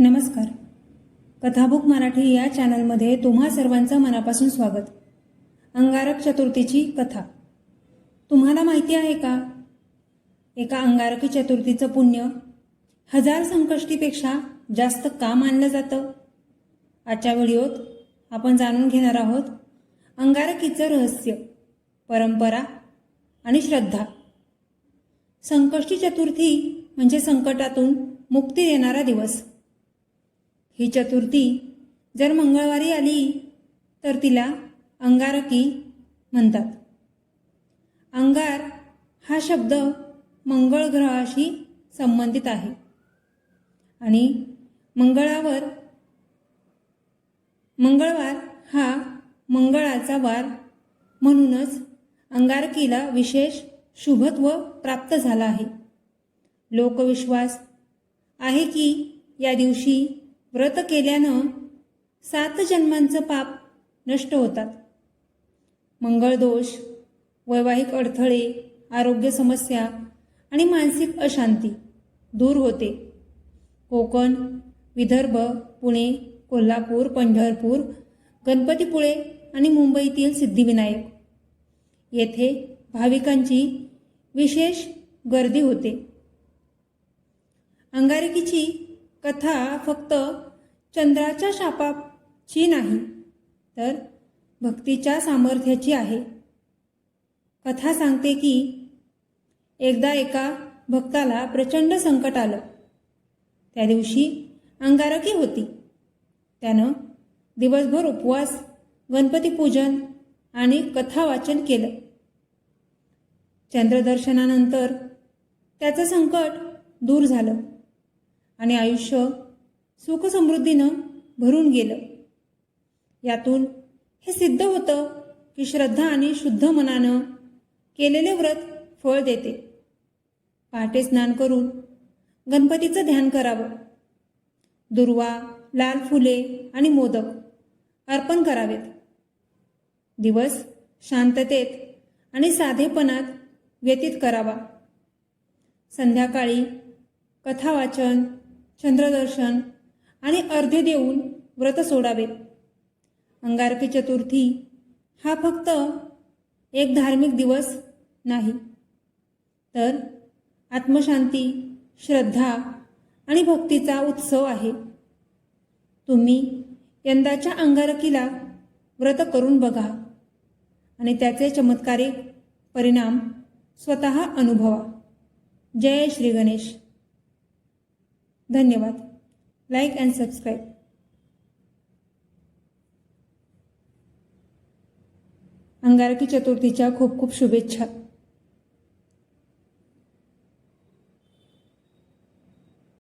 नमस्कार. कथाबुक मराठी या चॅनलमध्ये तुम्हा सर्वांचं मनापासून स्वागत. अंगारक चतुर्थीची कथा. तुम्हाला माहिती आहे का? एका अंगारकी चतुर्थीचं पुण्य हजार संकष्टीपेक्षा जास्त का मानलं जातं? आजच्या व्हिडिओत आपण जाणून घेणार आहोत अंगारकीचं रहस्य परंपरा आणि श्रद्धा. संकष्टी चतुर्थी म्हणजे संकटातून मुक्ती देणारा दिवस. ही चतुर्थी जर मंगळवारी आली तर तिला अंगारकी म्हणतात. अंगार हा शब्द मंगळ ग्रहाशी संबंधित आहे. आणि मंगळावर मंगळवार हा मंगळाचा वार म्हणूनच अंगारकीला विशेष शुभत्व प्राप्त झाला आहे. लोकविश्वास आहे की या दिवशी व्रत केल्यानं सात जन्मांचं पाप नष्ट होतात. मंगळदोष वैवाहिक अडथळे आरोग्य समस्या आणि मानसिक अशांती दूर होते. कोकण विदर्भ पुणे कोल्हापूर पंढरपूर गणपतीपुळे आणि मुंबईतील सिद्धिविनायक. येथे भाविकांची विशेष गर्दी होते. अंगारकीची कथा फक्त चंद्राच्या शापाची नाही तर भक्तीच्या सामर्थ्याची आहे. कथा सांगते की एकदा एका भक्ताला प्रचंड संकट आलं. त्या दिवशी अंगारकी होती. त्यानं दिवसभर उपवास गणपतीपूजन आणि कथा वाचन केलं. चंद्रदर्शनानंतर त्याचं संकट दूर झालं आणि आयुष्य सुखसमृद्धीनं भरून गेलं. यातून हे सिद्ध होतं की श्रद्धा आणि शुद्ध मनानं केलेले व्रत फळ देते. पहाटे स्नान करून गणपतीचं ध्यान करावं. दुर्वा लाल फुले आणि मोदक अर्पण करावेत. दिवस शांततेत आणि साधेपणात व्यतीत करावा. संध्याकाळी कथावाचन चंद्रदर्शन आणि अर्धे देऊन व्रत सोडावे. अंगारकी चतुर्थी हा फक्त एक धार्मिक दिवस नाही तर आत्मशांती श्रद्धा आणि भक्तीचा उत्सव आहे. तुम्ही यंदाच्या अंगारकीला व्रत करून बघा आणि त्याचे चमत्कारिक परिणाम स्वतः अनुभवा. जय श्री गणेश. धन्यवाद. Like and subscribe. अंगारकी चतुर्थीच्या खूप खूप शुभेच्छा